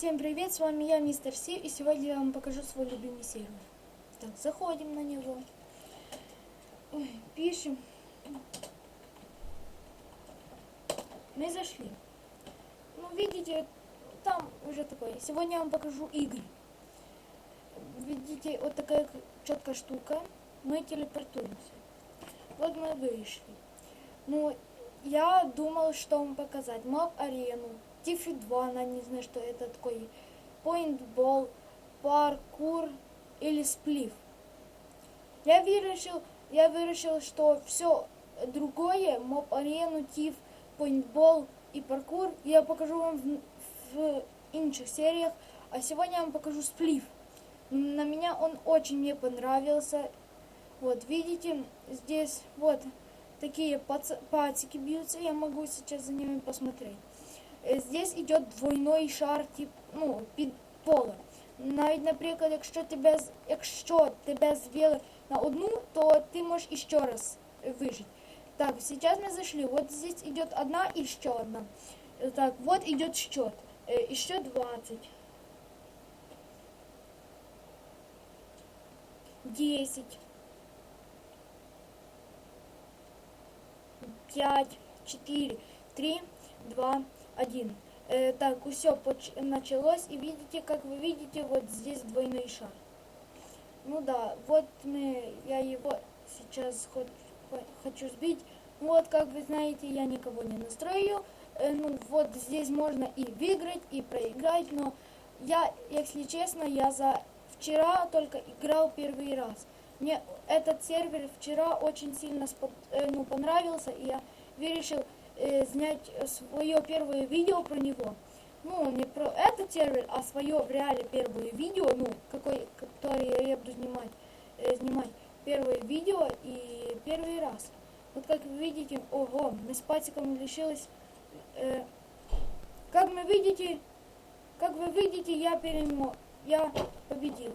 Всем привет, с вами я, Мистер Си, и сегодня я вам покажу свой любимый сервер. Так, заходим на него. Ой, пишем. Мы зашли. Ну, видите, там уже такое. Сегодня я вам покажу игры. Видите, вот такая четкая штука. Мы телепортуемся. Вот мы вышли. Ну, я думал, что вам показать. Моб арену. Тифи 2, она не знаю, что это такое. Пойнтбол, паркур или сплив. Я вирішив, я вирішив, что все другое, моб арену, тиф, пойнтбол и паркур, я покажу вам в, в інших сериях. А сегодня я вам покажу сплив. На меня он очень мне понравился. Вот, видите, здесь вот такие пац- пацики бьются, я могу сейчас за ними посмотреть. Е, Здесь идет двойной шар, тип, ну, під поле. Навіть, наприклад, якщо тебе, якщо тебе звели на одну, то ты можешь еще раз е, выжить. Так, сейчас мы зашли. Вот здесь идет одна и еще одна. Э, Так, вот идет счет. Э, Еще 20. 10. 5, 4, 3, 2, 1. Э, так, все началось. И видите, как вы видите, вот здесь двойной шар. Ну да, вот мы, я его сейчас хо- хо- хочу сбить. Вот, как вы знаете, я никого не настрою. Э, ну, вот здесь можно и выиграть, и проиграть, но я, если честно, я за вчера только играл первый раз. Мне этот сервер вчера очень сильно э, ну, понравился, и я решил э, снять свое первое видео про него. Ну, не про этот сервер, а свое в реале первое видео, ну, какой, которое я буду снимать, э, снимать первое видео и первый раз. Вот как вы видите, ого, мы с патиком лишилась. э, как вы видите, как вы видите, я перемо, я победил.